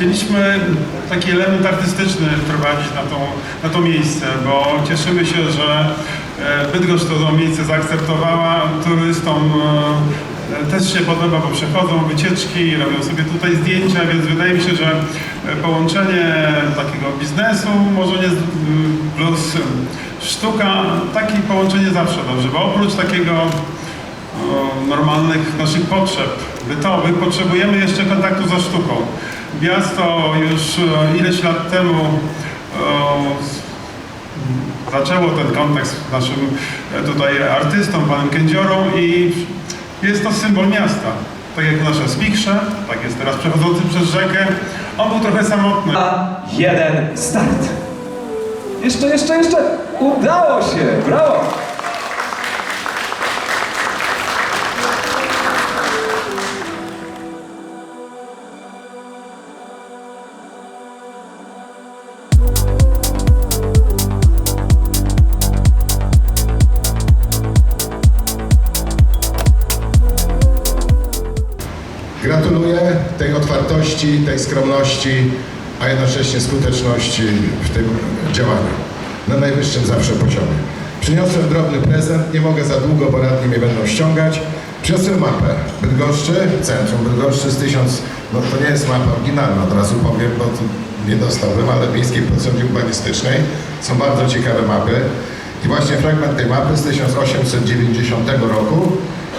chcieliśmy taki element artystyczny wprowadzić na, tą, na to miejsce, bo cieszymy się, że e, Bydgoszcz to miejsce zaakceptowała. Turystom e, też się podoba, bo przechodzą wycieczki, robią sobie tutaj zdjęcia, więc wydaje mi się, że e, połączenie takiego biznesu, może nie plus sztuka, takie połączenie zawsze dobrze, bo oprócz takiego normalnych naszych potrzeb bytowych potrzebujemy jeszcze kontaktu ze sztuką. Miasto już e, ileś lat temu z- zaczęło ten kontakt z naszym e, tutaj artystą, panem Kędziorą i jest to symbol miasta. Tak jak nasze Spichrze, tak jest teraz przechodzący przez rzekę. On był trochę samotny. A jeden start. Jeszcze, jeszcze, jeszcze. Udało się. Brawo. Gratuluję tej otwartości, tej skromności, a jednocześnie skuteczności w tym działaniu. Na najwyższym zawsze poziomie. Przyniosłem drobny prezent, nie mogę za długo, bo radni mnie będą ściągać. Przyniosłem mapę Bydgoszczy, centrum Bydgoszczy z tysiąc, no to nie jest mapa oryginalna, od razu powiem, bo nie dostałbym, ale Miejskiej Potrzebie Urbanistycznej. Są bardzo ciekawe mapy. I właśnie fragment tej mapy z 1890 roku,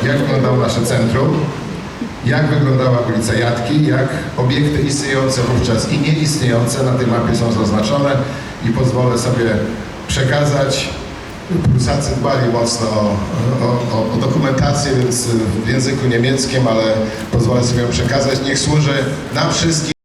jak wyglądało nasze centrum, jak wyglądała ulica Jatki, jak obiekty istniejące wówczas i nieistniejące na tej mapie są zaznaczone i pozwolę sobie przekazać. Prusacy dbali mocno o, o, o, o dokumentację, więc w języku niemieckim, ale pozwolę sobie ją przekazać. Niech służy nam wszystkim.